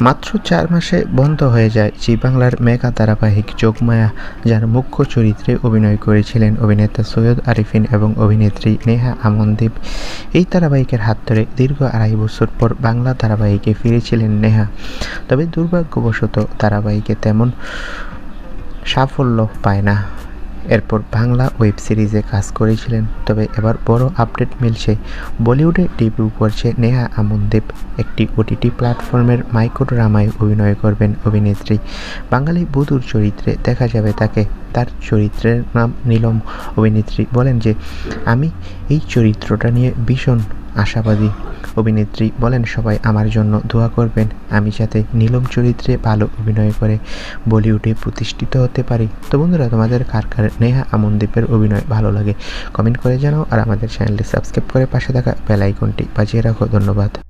মাত্র চার মাসে বন্ধ হয়ে যায় জি বাংলার মেগা ধারাবাহিক যোগমায়া, যার মুখ্য চরিত্রে অভিনয় করেছিলেন অভিনেতা সৈয়দ আরিফিন এবং অভিনেত্রী নেহা আমনদীপ। এই ধারাবাহিকের হাত ধরে দীর্ঘ আড়াই বছর পর বাংলা ধারাবাহিকে ফিরেছিলেন নেহা। তবে দুর্ভাগ্যবশত ধারাবাহিকে তেমন সাফল্য পায় না। এরপর বাংলা ওয়েব সিরিজে কাজ করেছিলেন। তবে এবার বড় আপডেট মিলছে। বলিউডে ডেবিউ করছে নেহা আমনদেব, একটি ওটিটি প্ল্যাটফর্মের মাইক্রোড্রামায় অভিনয় করবেন অভিনেত্রী। বাঙালি বধূর চরিত্রে দেখা যাবে তাকে। তার চরিত্রের নাম নীলম। অভিনেত্রী বলেন যে, আমি এই চরিত্রটা নিয়ে ভীষণ আশাবাদী অভিনেত্রী বলেন, সবাই আমার জন্য দোয়া করবেন। আমি যাতে নীলম চরিত্রে ভালো অভিনয় করে বলিউডে প্রতিষ্ঠিত হতে পারি। তো বন্ধুরা, তোমাদের কার কার নেহা আমনদীপের অভিনয় ভালো লাগে? কমেন্ট করে জানাও আর আমাদের চ্যানেলটি সাবস্ক্রাইব করে পাশে থাকা বেল আইকনটি বাজিয়ে রাখো। ধন্যবাদ।